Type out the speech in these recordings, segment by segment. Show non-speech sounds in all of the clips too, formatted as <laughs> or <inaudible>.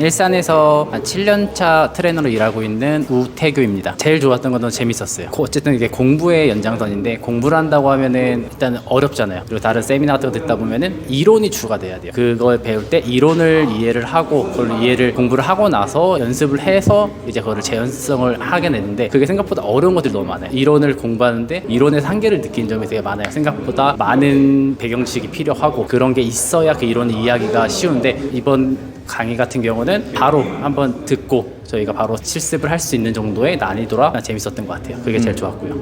일산에서 한 7년차 트레이너로 일하고 있는 우태규입니다. 제일 좋았던 건 너무 재밌었어요. 고- 어쨌든 이게 공부의 연장선인데 공부를 한다고 하면은 일단 어렵잖아요. 그리고 다른 세미나 같은 거 듣다 보면은 이론이 주가 돼야 돼요. 그걸 배울 때 이론을 이해를 하고 그걸 이해를 공부를 하고 나서 연습을 해서 이제 그거를 재현성을 하게 되는데 그게 생각보다 어려운 것들이 너무 많아요. 이론을 공부하는데 이론의 한계를 느낀 점이 되게 많아요. 생각보다 많은 배경 지식이 필요하고 그런 게 있어야 그 이론을 이해하기가 쉬운데 이번 강의 같은 경우는 바로 한번 듣고 저희가 바로 실습을 할 수 있는 정도의 난이도라 재밌었던 것 같아요. 그게 제일 좋았고요.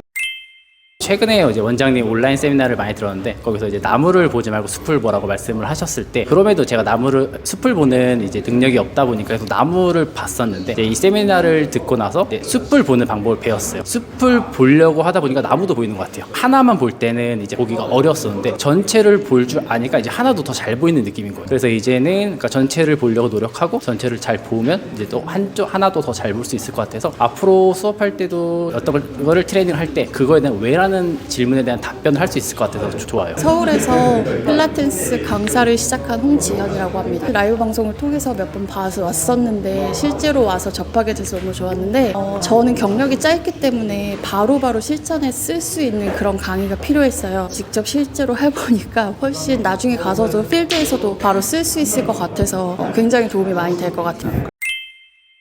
최근에 이제 원장님 온라인 세미나를 많이 들었는데 거기서 이제 나무를 보지 말고 숲을 보라고 말씀을 하셨을 때 그럼에도 제가 나무를 숲을 보는 이제 능력이 없다 보니까 계속 나무를 봤었는데 이 세미나를 듣고 나서 숲을 보는 방법을 배웠어요. 숲을 보려고 하다 보니까 나무도 보이는 것 같아요. 하나만 볼 때는 이제 보기가 어려웠었는데 전체를 볼 줄 아니까 이제 하나도 더 잘 보이는 느낌인 거예요. 그래서 이제는 그러니까 전체를 보려고 노력하고 전체를 잘 보면 이제 또 한쪽 하나도 더잘 볼 수 있을 것 같아서 앞으로 수업할 때도 어떤 걸 이거를 트레이닝을 할때 그거에 대한 왜라는 질문에 대한 답변을 할 수 있을 것 같아서 좋아요. 서울에서 필라테스 강사를 시작한 홍지연이라고 합니다. 라이브 방송을 통해서 몇 번 봐서 왔었는데 실제로 와서 접하게 돼서 너무 좋았는데 어, 저는 경력이 짧기 때문에 바로바로 실전에 쓸 수 있는 그런 강의가 필요했어요. 직접 실제로 해보니까 훨씬 나중에 가서도 필드에서도 바로 쓸 수 있을 것 같아서 어, 굉장히 도움이 많이 될 것 같아요.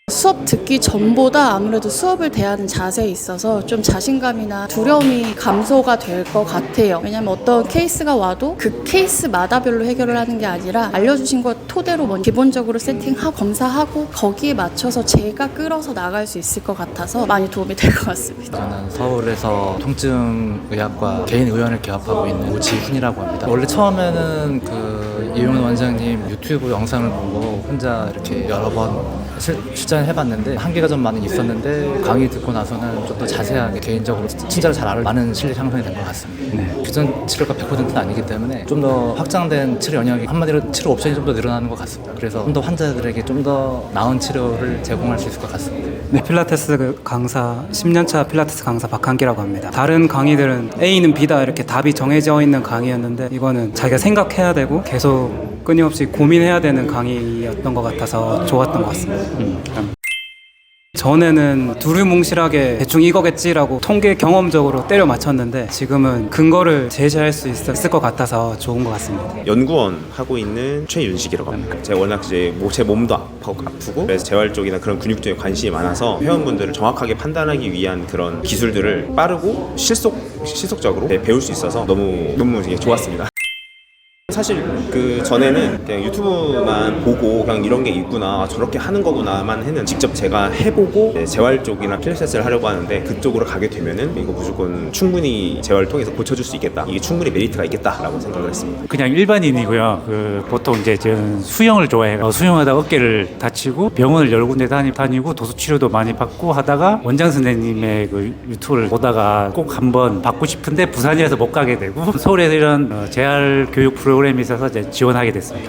수업 듣기 전보다 아무래도 수업을 대하는 자세에 있어서 좀 자신감이나 두려움이 감소가 될 것 같아요. 왜냐면 어떤 케이스가 와도 그 케이스마다별로 해결을 하는 게 아니라 알려주신 것 토대로 먼저 기본적으로 세팅하고 검사하고 거기에 맞춰서 제가 끌어서 나갈 수 있을 것 같아서 많이 도움이 될 것 같습니다. 저는 서울에서 통증의학과 개인 의원을 개업하고 있는 오지훈이라고 합니다. 원래 처음에는 그 이용훈 원장님 유튜브 영상을 보고 혼자 이렇게 여러 번 실, 실전해봤는데 한계가 좀 많이 있었는데 강의 듣고 나서는 좀 더 자세하게 개인적으로 친절을 잘 알아 많은 실력 향상이 된 것 같습니다. 규전 치료가 100%는 아니기 때문에 좀 더 확장된 치료 영역이 한마디로 치료 옵션이 좀 더 늘어나는 것 같습니다. 그래서 좀 더 환자들에게 좀 더 나은 치료를 제공할 수 있을 것 같습니다. 네, 필라테스 그 강사 10년차 필라테스 강사 박한기라고 합니다. 다른 강의들은 A는 B다 이렇게 답이 정해져 있는 강의였는데 이거는 자기가 생각해야 되고 계속 끊임없이 고민해야 되는 강의였던 것 같아서 좋았던 것 같습니다. 음. 전에는 두루뭉실하게 대충 이거겠지라고 통계 경험적으로 때려 맞췄는데 지금은 근거를 제시할 수 있을 것 같아서 좋은 것 같습니다. 연구원 하고 있는 최윤식이라고 합니다. 제가 워낙 이제 뭐제 몸도 아프고, 그래서 재활 쪽이나 그런 근육 쪽에 관심이 많아서 회원분들을 정확하게 판단하기 위한 그런 기술들을 빠르고 실속 실속적으로 네, 배울 수 있어서 너무 너무 좋았습니다. 사실 그 전에는 그냥 유튜브만 보고 그냥 이런 게 있구나 저렇게 하는 거구나만 했는 직접 제가 해보고 재활 쪽이나 필라테스를 하려고 하는데 그쪽으로 가게 되면은 이거 무조건 충분히 재활을 통해서 고쳐줄 수 있겠다 이게 충분히 메리트가 있겠다라고 생각을 했습니다. 그냥 일반인이고요. 그 보통 이제 저는 수영을 좋아해요. 어, 수영하다 어깨를 다치고 병원을 여러 군데 다니, 다니고 도수 치료도 많이 받고 하다가 원장 선생님의 그 유튜브를 보다가 꼭 한번 받고 싶은데 부산이라서 못 가게 되고 <laughs> 서울에서 이런 어, 재활 교육 프로 그램이 있어서 이제 지원하게 됐습니다.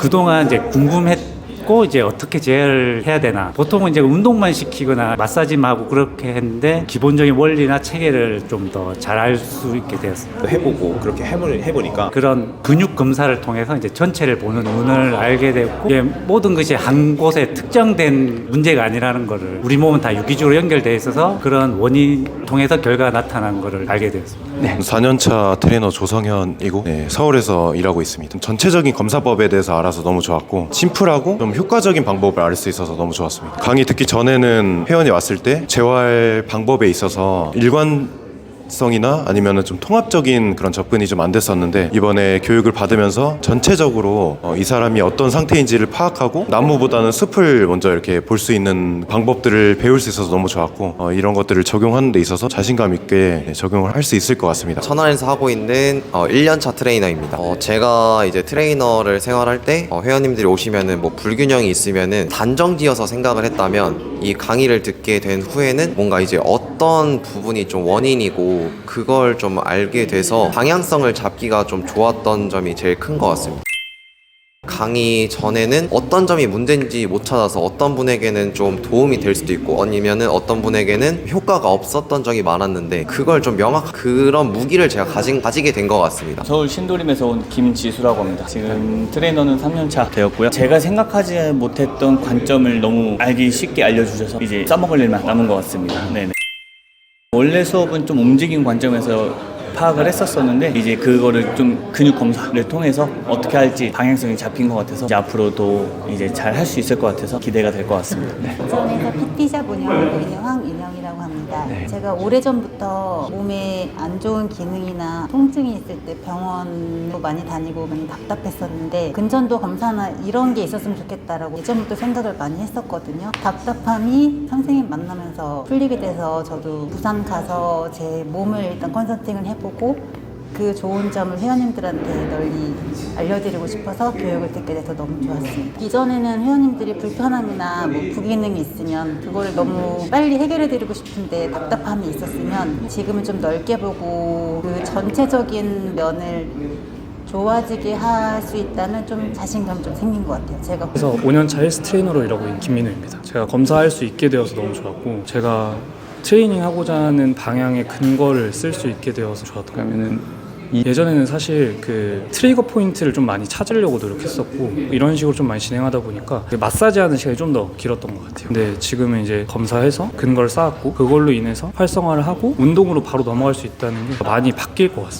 그동안 이제 궁금했고 이제 어떻게 재활을 해야 되나 보통은 이제 운동만 시키거나 마사지만 하고 그렇게 했는데 기본적인 원리나 체계를 좀 더 잘 알 수 있게 되었습니다. 해보고 그렇게 해보, 해보니까 그런 근육 검사를 통해서 이제 전체를 보는 눈을 알게 됐고 이게 모든 것이 한 곳에 특정된 문제가 아니라는 거를 우리 몸은 다 유기적으로 연결돼 있어서 그런 원인 통해서 결과가 나타난 거를 알게 되었습니다. 4년차 트레이너 조성현이고 네, 서울에서 일하고 있습니다. 전체적인 검사법에 대해서 알아서 너무 좋았고 심플하고 좀 효과적인 방법을 알 수 있어서 너무 좋았습니다. 강의 듣기 전에는 회원이 왔을 때 재활 방법에 있어서 일관 성이나 아니면은 좀 통합적인 그런 접근이 좀 안 됐었는데 이번에 교육을 받으면서 전체적으로 어, 이 사람이 어떤 상태인지를 파악하고 나무보다는 숲을 먼저 이렇게 볼 수 있는 방법들을 배울 수 있어서 너무 좋았고 어, 이런 것들을 적용하는 데 있어서 자신감 있게 네, 적용을 할 수 있을 것 같습니다. 천안에서 하고 있는 어, 1년차 트레이너입니다. 어, 제가 이제 트레이너를 생활할 때 어, 회원님들이 오시면은 뭐 불균형이 있으면은 단정지어서 생각을 했다면 이 강의를 듣게 된 후에는 뭔가 이제 어떤 부분이 좀 원인이고 그걸 좀 알게 돼서 방향성을 잡기가 좀 좋았던 점이 제일 큰 것 같습니다. 강의 전에는 어떤 점이 문제인지 못 찾아서 어떤 분에게는 좀 도움이 될 수도 있고 아니면은 어떤 분에게는 효과가 없었던 적이 많았는데 그걸 좀 명확 그런 무기를 제가 가진 가지게 된 것 같습니다. 서울 신도림에서 온 김지수라고 합니다. 지금 트레이너는 3년차 되었고요. 제가 생각하지 못했던 관점을 너무 알기 쉽게 알려주셔서 이제 써먹을 일만 남은 것 같습니다. 네네. 원래 수업은 좀 움직임 관점에서 파악을 했었었는데 이제 그거를 좀 근육 검사를 통해서 어떻게 할지 방향성이 잡힌 것 같아서 이제 앞으로도 이제 잘 할 수 있을 것 같아서 기대가 될 것 같습니다. 네. 부산에서 PT샵 운영하고 있는 황인영이라고 합니다. 네. 제가 오래전부터 몸에 안 좋은 기능이나 통증이 있을 때 병원도 많이 다니고 많이 답답했었는데 근전도 검사나 이런 게 있었으면 좋겠다라고 예전부터 생각을 많이 했었거든요. 답답함이 선생님 만나면서 풀리게 돼서 저도 부산 가서 제 몸을 일단 컨설팅을 해보고 그 좋은 점을 회원님들한테 널리 알려드리고 싶어서 교육을 듣게 돼서 너무 좋았습니다. 이전에는 회원님들이 불편함이나 뭐 부기능이 있으면 그거를 너무 빨리 해결해드리고 싶은데 답답함이 있었으면 지금은 좀 넓게 보고 그 전체적인 면을 좋아지게 할 수 있다는 좀 자신감 좀 생긴 것 같아요. 제가 그래서 5년차 헬스 트레이너로 일하고 있는 김민우입니다. 제가 검사할 수 있게 되어서 너무 좋았고 제가 트레이닝 하고자 하는 방향의 근거를 쓸 수 있게 되어서 좋았던 거면은 예전에는 사실 그 트리거 포인트를 좀 많이 찾으려고 노력했었고 이런 식으로 좀 많이 진행하다 보니까 그 마사지 하는 시간이 좀 더 길었던 것 같아요. 근데 지금은 이제 검사해서 근거를 쌓았고 그걸로 인해서 활성화를 하고 운동으로 바로 넘어갈 수 있다는 게 많이 바뀔 것 같습니다.